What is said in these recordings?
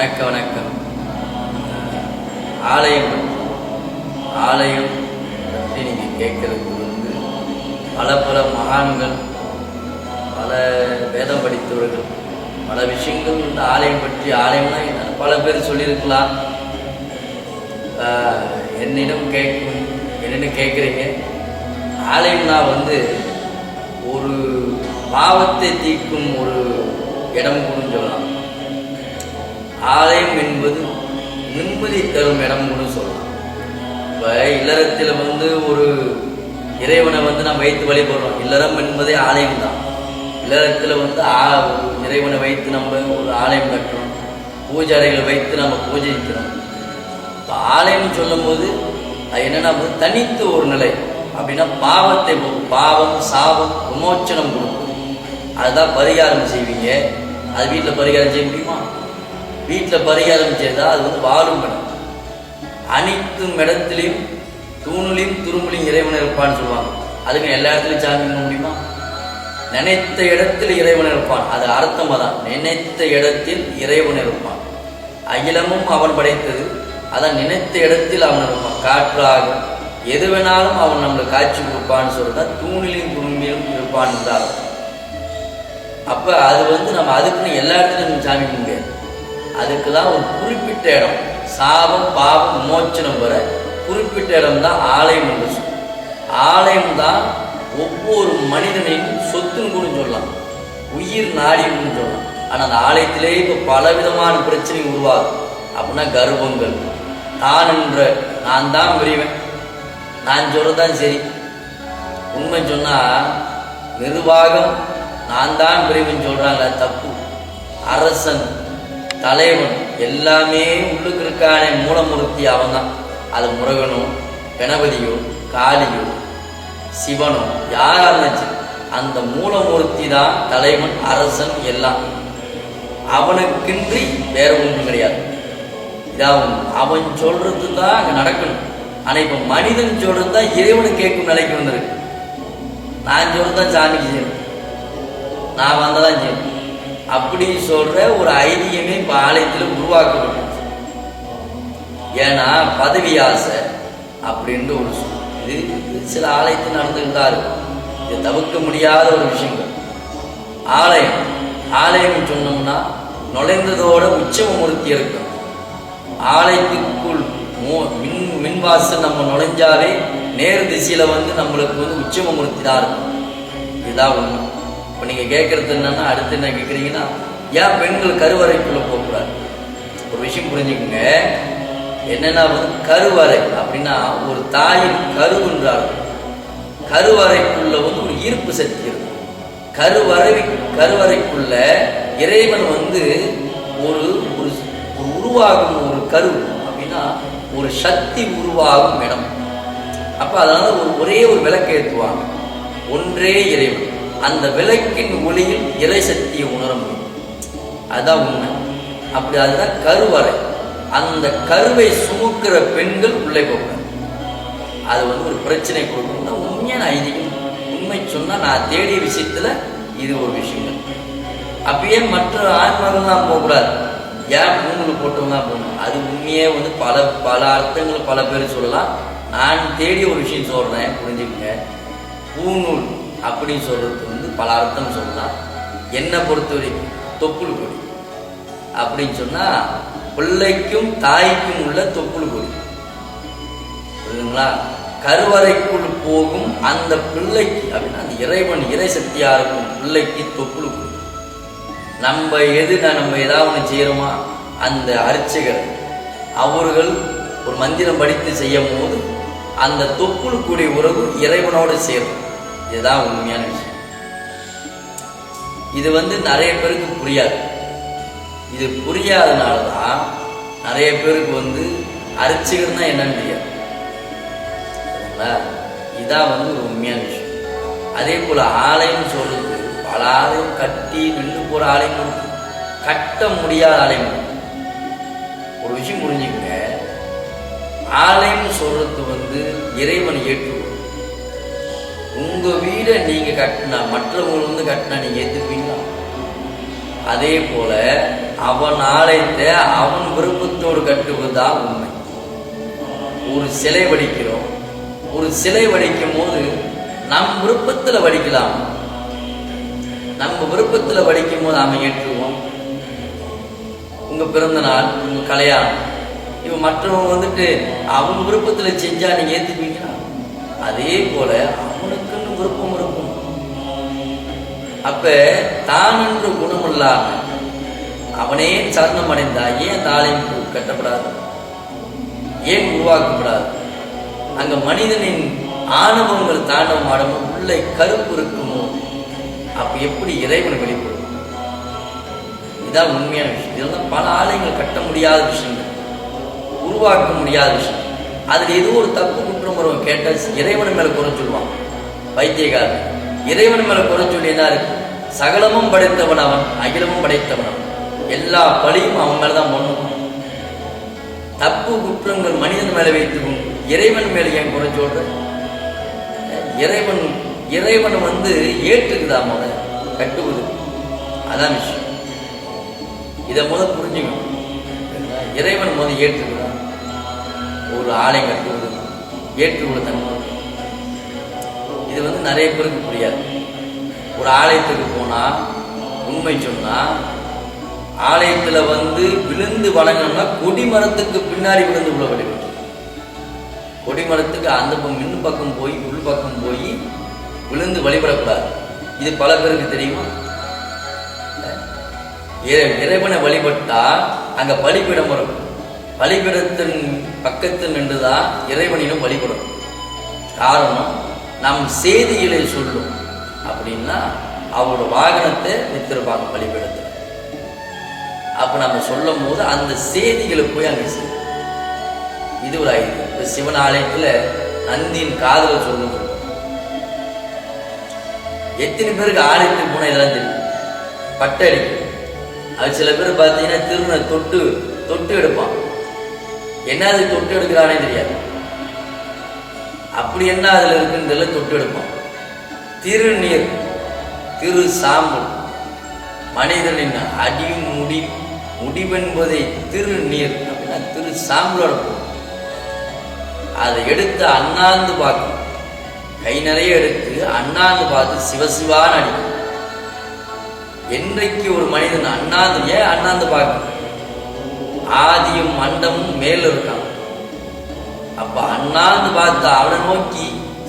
வணக்கம் வணக்கம். ஆலயம் ஆலயம் பற்றி நீங்கள் கேட்கறதுக்கு வந்து பல பல மகான்கள் பல வேதம் படித்தவர்கள் பல விஷயங்கள் இந்த ஆலயம் பற்றி ஆலயம்னா என்ன? பல பேர் சொல்லியிருக்கலாம். என்னிடம் கேட்கும் என்னென்னு கேட்குறீங்க. ஆலயம்னா வந்து ஒரு பாவத்தை தீர்க்கும் ஒரு இடம் கூட சொல்லலாம். ஆலயம் என்பது நிம்மதி தரும் இடம் சொல்லலாம். இப்போ இல்லறத்தில் வந்து ஒரு இறைவனை வந்து நம்ம வைத்து வழிபடுறோம். இல்லறம் என்பதே ஆலயம் தான். இல்லறத்தில் வந்து ஆ இறைவனை வைத்து நம்ம ஒரு ஆலயம் கட்டுறோம். பூஜை அறைகளை வைத்து நம்ம பூஜிக்கிறோம். இப்போ ஆலயம்னு சொல்லும்போது அது என்னென்னா வந்து தனித்து ஒரு நிலை. அப்படின்னா பாவத்தை பாவம் சாபம் விமோச்சனம் கொடுக்கும். அதுதான் பரிகாரம் செய்வீங்க. அது வீட்டில் பரிகாரம் செய்ய முடியுமா? வீட்டில் பரிகாரம் செய்தால் அது வந்து வாழும் இடம் அனைத்து இடத்துலையும் தூணுலையும் துரும்புலையும் இறைவன் இருப்பான்னு சொல்லுவாங்க. அதுக்கு எல்லா இடத்துலையும் சாமி பண்ண முடியுமா? நினைத்த இடத்தில் இறைவன் இருப்பான். அது அர்த்தமாக தான் நினைத்த இடத்தில் இறைவன் இருப்பான். அகிலமும் அவன் படைத்தது. அதான் நினைத்த இடத்தில் அவன் இருப்பான். காற்றாக எது வேணாலும் அவன் நம்மளுக்கு காட்சி கொடுப்பான்னு சொல்றதா தூணிலையும் துரும்பிலும் இருப்பான் இருந்தாலும் அப்போ அது வந்து நம்ம அதுக்குன்னு எல்லா இடத்துலையும் சாமி கும்பிட முடியாது. அதுக்கு தான் ஒரு குறிப்பிட்ட இடம். சாபம் பாவம் விமோச்சனம் வர குறிப்பிட்ட இடம் தான் ஆலயம் என்று சொல்லும் ஆலயம் தான் ஒவ்வொரு மனிதனையும் சொத்துன்னு கூட சொல்லலாம். உயிர் நாடின்னு சொல்லலாம். ஆனால் அந்த ஆலயத்திலே இப்போ பலவிதமான பிரச்சனை உருவாகும். அப்படின்னா கர்வங்கள் தான் என்ற நான் தான் பெரியவன். நான் சொல்கிறதான் சரி. உண்மை சொன்னால் நிர்வாகம் நான் தான் பெரியவன் சொல்றாங்க தப்பு. அரசன் தலைவன் எல்லாமே உள்ளுக்கு இருக்கானே மூலமூர்த்தி அவன் தான் அது முருகனோ கணபதியோ காளியோ சிவனோ யாரா இருந்துச்சு? அந்த மூலமூர்த்தி தான் தலைவன் அரசன் எல்லாம். அவனுக்கின்றி வேற ஒன்றும் கிடையாது. இதாகும் அவன் சொல்றது தான் அங்கே நடக்கணும். ஆனால் இப்போ மனிதன் சொல்றது தான் இறைவனு கேட்கும் நிலைக்கு வந்திருக்கு. நான் சொல்றது தான் சாமிக்கு செய்யணும். நான் வந்ததான் செய்யணும். அப்படி சொல்ற ஒரு ஐதியமே இப்ப ஆலயத்தில் உருவாக்கப்பட்டுச்சு. ஏன்னா பதவி ஆசை அப்படின்ற ஒரு இது சில ஆலயத்தில் நடந்துட்டு தான் இருக்கும் இது தவிர்க்க முடியாத ஒரு விஷயங்கள். ஆலயம். ஆலயம் சொன்னோம்னா நுழைந்ததோட உச்சமூர்த்தி இருக்கும். ஆலயத்துக்குள் மோ- மின் மின்வாசல் நம்ம நுழைஞ்சாலே நேர் திசையில வந்து நம்மளுக்கு வந்து உச்சமூர்த்தி தான் இருக்கும். இதுதான் உண்மை. இப்போ நீங்கள் கேட்குறது என்னன்னா அடுத்து என்ன கேட்குறீங்கன்னா ஏன் பெண்கள் கருவறைக்குள்ளே போகக்கூடாது? ஒரு விஷயம் புரிஞ்சுக்கோங்க. என்னென்னா வந்து கருவறை அப்படின்னா ஒரு தாயின் கருவுன்றால் கருவறைக்குள்ள வந்து ஒரு ஈர்ப்பு சக்தி இருக்கும். கருவறை கருவறைக்குள்ள இறைவன் வந்து ஒரு ஒரு உருவாகும் ஒரு கரு அப்படின்னா ஒரு சக்தி உருவாகும் இடம். அப்போ அதனால ஒரு ஒரே ஒரு விளக்கு ஏற்றுவாங்க ஒன்றே இறைவன். அந்த விளக்கின் ஒளியில் இறை சக்தியை உணர முடியும். அதுதான் உண்மை. அப்படி அதுதான் கருவறை. அந்த கருவை சுமக்கிற பெண்கள் உள்ளே போகிறாங்க அது வந்து ஒரு பிரச்சனை கொடுக்கும். உண்மையான ஐதீகம் உண்மை சொன்னால் நான் தேடிய விஷயத்துல இது ஒரு விஷயங்கள். அப்பயே மற்ற ஆன்மார்கள் தான் போகக்கூடாது. ஏன் பூங்குழு போட்டவங்க தான் போகணும். அது உண்மையே வந்து பல பல அர்த்தங்கள் பல பேர் சொல்லலாம். நான் தேடிய ஒரு விஷயம் சொல்றேன் புரிஞ்சுக்கங்க. பூநூல். அப்படின்னு சொல்றது வந்து பல அர்த்தம் சொல்லலாம். என்னை பொறுத்தவரைக்கும் தொப்புள் கொடி. அப்படின்னு சொன்னா பிள்ளைக்கும் தாய்க்கும் உள்ள தொப்புள் கொடி. புரியுதுங்களா? கருவறைக்குள் போகும் அந்த பிள்ளைக்கு அப்படின்னா அந்த இறைவன் இறை சக்தியா இருக்கும் பிள்ளைக்கு தொப்புள் கொடி. நம்ம எது நம்ம ஏதாவது ஒன்று செய்கிறோமா அந்த அர்ச்சகர். அவர்கள் ஒரு மந்திரம் படித்து செய்யும் போது அந்த தொப்புள் கூடிய உறவு இறைவனோடு சேரும். இதுதான் உண்மையான விஷயம். இது வந்து நிறைய பேருக்கு புரியாது. இது புரியாதனால தான் நிறைய பேருக்கு வந்து அர்ச்சகர்னா என்னன்னு தெரியாது. சரிங்களா? இதான் வந்து ஒரு உண்மையான விஷயம். அதே போல ஆலயம் சொல்றது பல ஆலயம் கட்டி நின்று போற ஆலயம் இருக்கு. கட்ட முடியாத ஆலயம் இருக்கு. ஒரு விஷயம் புரிஞ்சுக்கங்க. ஆலயம் சொல்றது வந்து இறைவன் ஏற்றுக்கொள்ளும். உங்க வீடை நீங்க கட்டினா மற்றவங்க வந்து கட்டினா நீங்க ஏற்றுப்பீங்களா அதே போல அவன் ஆலயத்தை அவன் விருப்பத்தோடு கட்டுவதுதான் உண்மை. ஒரு சிலை வடிக்கிறோம். ஒரு சிலை வடிக்கும் போது நம் விருப்பத்தில் வடிக்கலாம். நம்ம விருப்பத்தில் வடிக்கும் போது அவன் ஏற்றுவோம். உங்க பிறந்த நாள் உங்க கல்யாணம். இவன் மற்றவங்க வந்துட்டு அவங்க விருப்பத்துல செஞ்சா நீங்க ஏத்துக்குவீங்களா அதே போல விருப்பம் இருக்கும். அப்ப தான் என்று குணம் இல்லாம அவனே சரணம் அடைந்தா ஏன் தாளையும் கட்டப்படாது? ஏன் உருவாக்கப்படாது? அங்க மனிதனின் ஆணவங்கள் தாண்டவம் ஆடவும் உள்ள கருப்பு இருக்குமோ? அப்ப எப்படி இறைவன் வெளிப்படும்? இதான் உண்மையான விஷயம். இதெல்லாம் பல ஆலயங்கள் கட்ட முடியாத விஷயங்கள் உருவாக்க முடியாத விஷயம் அதுல ஏதோ ஒரு தப்பு குற்றம் வரும். கேட்டா இறைவன் மேல குறை சொல்லுவான். பைத்தியக்காரன் இறைவன் மேல குறை சொல்லி இருக்கு. சகலமும் படைத்தவன் அவன் அகிலமும் படைத்தவன் அவன். எல்லா பழியும் அவன் மேலதான் பண்ணும் தப்பு குற்றங்கள் மனிதன் மேல வைத்துக்கும் இறைவன் மேல ஏன் குறை சொல்ற? இறைவன் இறைவன் வந்து ஏற்றுக்குதா முத கட்டுவது. அதான் விஷயம். இதை முத புரிஞ்சுக்கணும். இறைவன் முத ஏற்றுக்குதா ஒரு ஆலை கட்டுவது. ஏற்றுக்கொள்ள தன்மை இது வந்து நிறைய பேருக்கு புரியாது. ஒரு ஆலயத்துக்கு போனால் உண்மை சொன்னால் ஆலயத்தில் வந்து விழுந்து வணங்கணும்னா கொடிமரத்துக்கு பின்னாடி விழுந்து உள்ள வேண்டும் கொடிமரத்துக்கு அந்த பக்கம் மின் பக்கம் போய் உள் பக்கம் போய் விழுந்து வழிபடக்கூடாது. இது பல பேருக்கு தெரியுமா? இறை- இறைவனை வழிபட்டா அங்கே பலிபீடம் வரும். பலிபீடத்தின் பக்கத்தில் நின்றுதான் இறைவனிடம் வழிபடும். காரணம் நம் செய்திகளை சொல்லும் அப்படின்னா அவரோட வாகனத்தை வித்திருப்பாங்க பலிபீடத்தில் அப்ப நம்ம சொல்லும் போது அந்த செய்திகளை போய் அங்க செய்யும். இது ஒரு ஐடியா இப்போ சிவன் ஆலயத்துல நந்தியின் காதல சொல்லும் எத்தனை பேருக்கு ஆலயத்துக்கு போனா இதெல்லாம் தெரியும்? பட்டை அடிக்கும். அது சில பேர் பார்த்தீங்கன்னா திருந தொட்டு தொட்டு எடுப்பான். என்னது தொட்டு எடுக்கிறானே தெரியாது. அப்படி என்ன அதில் இருக்குன்னு தொட்டு எடுப்போம். திருநீர் திரு சாம்பல். மனிதனின் அடி முடி முடிவென்பதை திருநீர் அப்படின்னா திரு சாம்பலோட போகும் அதை எடுத்து அண்ணாந்து பார்க்கும். கை நிறைய எடுத்து அண்ணாந்து பார்த்து சிவசிவான்னு அடிக்கும். என்றைக்கு ஒரு மனிதன் அண்ணாந்து ஏன் அண்ணாந்து பார்க்கணும் ஆதியும் மண்டமும் மேல இருக்கான் அப்ப அண்ணாந்து பார்த்து அவனை நோக்கி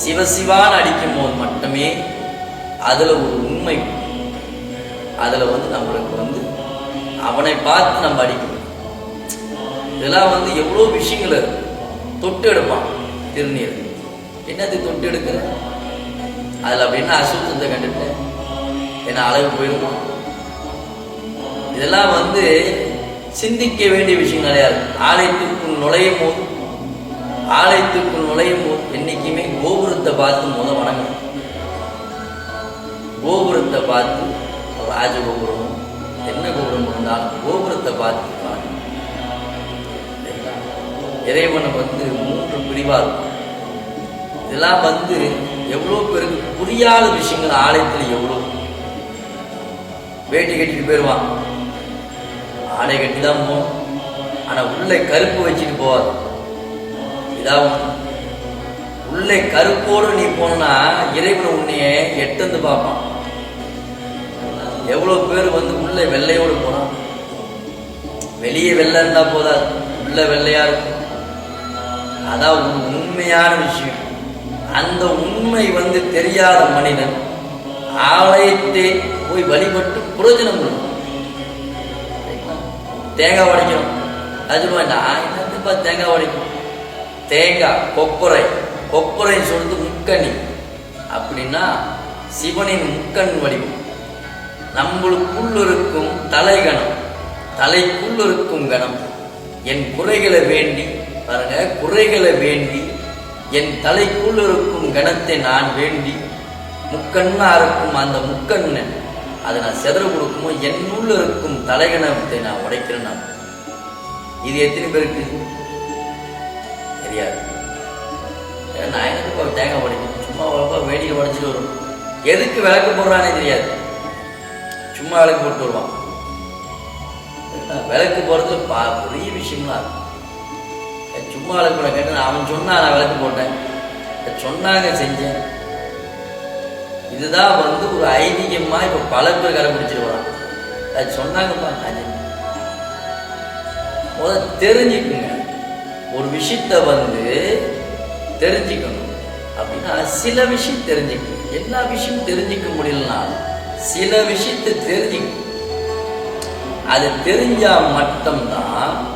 சிவசிவான்னு அடிக்கும் போது மட்டுமே அதுல ஒரு உண்மை அதுல வந்து நம்மளுக்கு வந்து அவனை பார்த்து நம்ம அடிக்கணும். இதெல்லாம் வந்து எவ்வளோ விஷயங்கள் தொட்டு எடுப்பான் திருநீர். என்னது தொட்டு எடுக்கிற? அதுல அப்படின்னா அசுத்தத்தை கண்டுட்டேன்? என்ன அளவு போயிடுமா இதெல்லாம் வந்து சிந்திக்க வேண்டிய விஷயம் நிறையா இருக்கு. ஆலயத்துக்குள் நுழையும் போது ஆலயத்துக்குள் நுழையும் என்னைக்குமே கோபுரத்தை பார்த்து முத வணங்கணும். கோபுரத்தை பார்த்து ராஜகோபுரம் என்ன கோபுரம் இருந்தாலும் கோபுரத்தை பார்த்து வணங்கணும். இறைவனை வந்து மூன்று பிரிவாக இருக்கும். இதெல்லாம் வந்து எவ்வளோ பேருக்கு புரியாத விஷயங்கள் ஆலயத்தில் எவ்வளோ. வேட்டி கட்டிட்டு போயிடுவான் ஆடை கட்டி தான் போகும் ஆனால் உள்ளே கருப்பு வச்சுட்டு போவாது. இதாகும் உள்ளே கருப்போடு நீ போனா இறைவன் உன்னையே எட்டந்து பார்ப்பான். எவ்வளோ பேர் வந்து உள்ளே வெள்ளையோடு போனான் வெளியே வெள்ளை இருந்தா போதாது. உள்ள வெள்ளையா இருக்கும். அதான் உண்மையான விஷயம். அந்த உண்மை வந்து தெரியாத மனிதன் ஆலயத்தை போய் வழிபட்டு புரோஜனம் கொடுக்கும் தேங்காய் உடைக்கணும். அது நான் தேங்காய் உடைக்கணும்? தேங்காய் கொப்பரை. கொப்புரை சொல்றது முக்கணி அப்படின்னா சிவனின் முக்கண் வடிவம். நம்மளுக்குள் இருக்கும் தலைகணம். தலைக்குள் இருக்கும் கணம். என் குறைகளை வேண்டி பாருங்க குறைகளை வேண்டி என் தலைக்குள் இருக்கும் கணத்தை நான் வேண்டி முக்கண்ணா இருக்கும் அந்த முக்கண்ணை. அதை நான் செதற கொடுக்குமோ என்னுள்ள இருக்கும் தலைகணத்தை நான் உடைக்கிறேன் நான். இது எத்தனை பேருக்கு? தெரியாது. ஏன் நான் தேங்காய் உடைக்கும் சும்மா உழப்பா வேடிக்கை உடைச்சிட்டு வரும். எதுக்கு விளக்கு போடுறானே தெரியாது. சும்மா விளக்கு போட்டு வருவான். விளக்கு போடுறதுல பா பெரிய விஷயம்லாம் இருக்கும். சும்மா விளக்கு போட கேட்டேன். அவன் சொன்னான் நான் விளக்கு போட்டேன். சொன்னாங்க செஞ்சேன். இதுதான் வந்து ஒரு ஐதீகமாக இப்ப பல பேர் கடைபிடிச்சிட்டு வரான் அது. சொன்னாங்கப்பா நான் முதல்ல தெரிஞ்சுக்குங்க. ஒரு விஷயத்த வந்து தெரிஞ்சுக்கணும் அப்படின்னா சில விஷயம் தெரிஞ்சுக்கணும். எல்லா விஷயமும் தெரிஞ்சுக்க முடியலனா சில விஷயத்தை தெரிஞ்சுக்கணும். அது தெரிஞ்சா மட்டும்தான்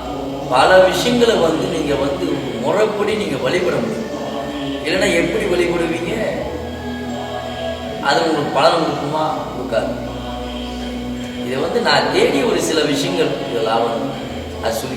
பல விஷயங்களை வந்து நீங்க வந்து முறைப்படி நீங்க வழிபட முடியும். இல்லைன்னா எப்படி வழிபடுவீங்க? அது உங்களுக்கு பலன் கொடுக்குமா? கொடுக்காது. இதை வந்து நான் தேடி ஒரு சில விஷயங்கள் இதெல்லாம் வந்து அது சொல்லி